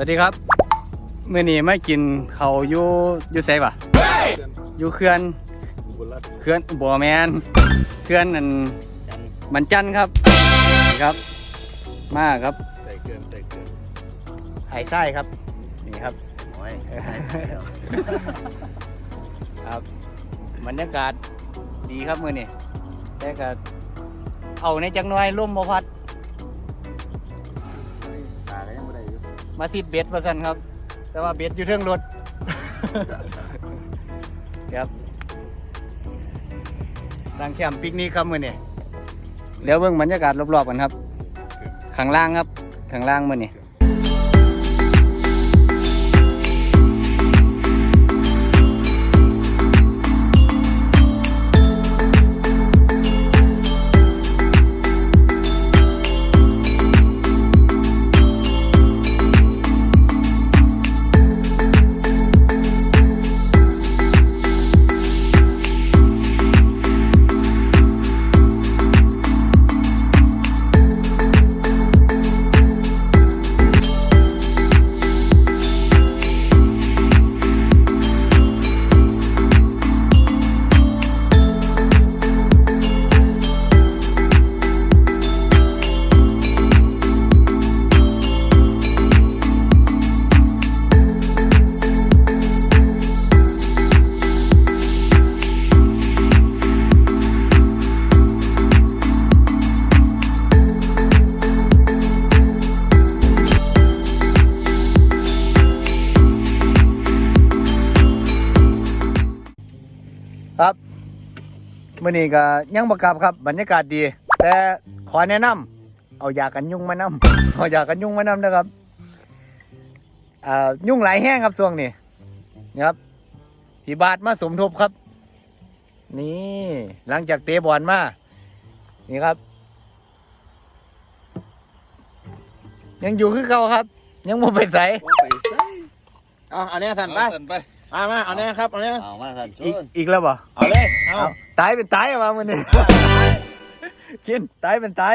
วัสดีครับมื่อนี้ไม่กินเขาวอยู่อยู่ไสปะอยู่เขื่อนอุบลรัตน์เขื่อนบัวแมนเขื่อนนั่นมันจันทร์ครับนี่ครับ มาครับใส่เกินใส่เกินไห่ไส้ครับนี่ครับโอ้ยครับบรรยากาศดีครับมื่อนี้แต่ก็เอาในจังน้อยร่มมาพัด มาซิดเบ็ดมาสั่นครับ แต่ว่าเบ็ดอยู่เทิงรถ ครับตั้งแคมป์ปิกนิกครับมื่อนี้เดี๋ยวเบิ่งบรรยากาศรอบๆกันครับข้างล่างครับข้างล่างมื่อนี้ ครับมื่อนี้ก็ยังประกลับครับบรรยากาศดี แต่ขอแนะนำเอายากันยุงมานำเอายากันยุงมานำนะครับอ่ายุ่งหลายแห้งครับช่วงนี้นี่ครับพี่บาทมาสมทบครับ นี่หลังจากเตะบอลมานี่ครับ ยังอยู่คือเก่าครับ ยังบ่ไปใส่โอ้ไปใส่เอาเอาเนี่ยสั่นไปสั่นไป มามาเอาเนี่ยครับเอาเนี่ยเอามาสั่นชอีกนอีกแล้วบ่เอาเลยเอาเอาตายเป็นตายอะมามื่อนี้กินตายเป็นตาย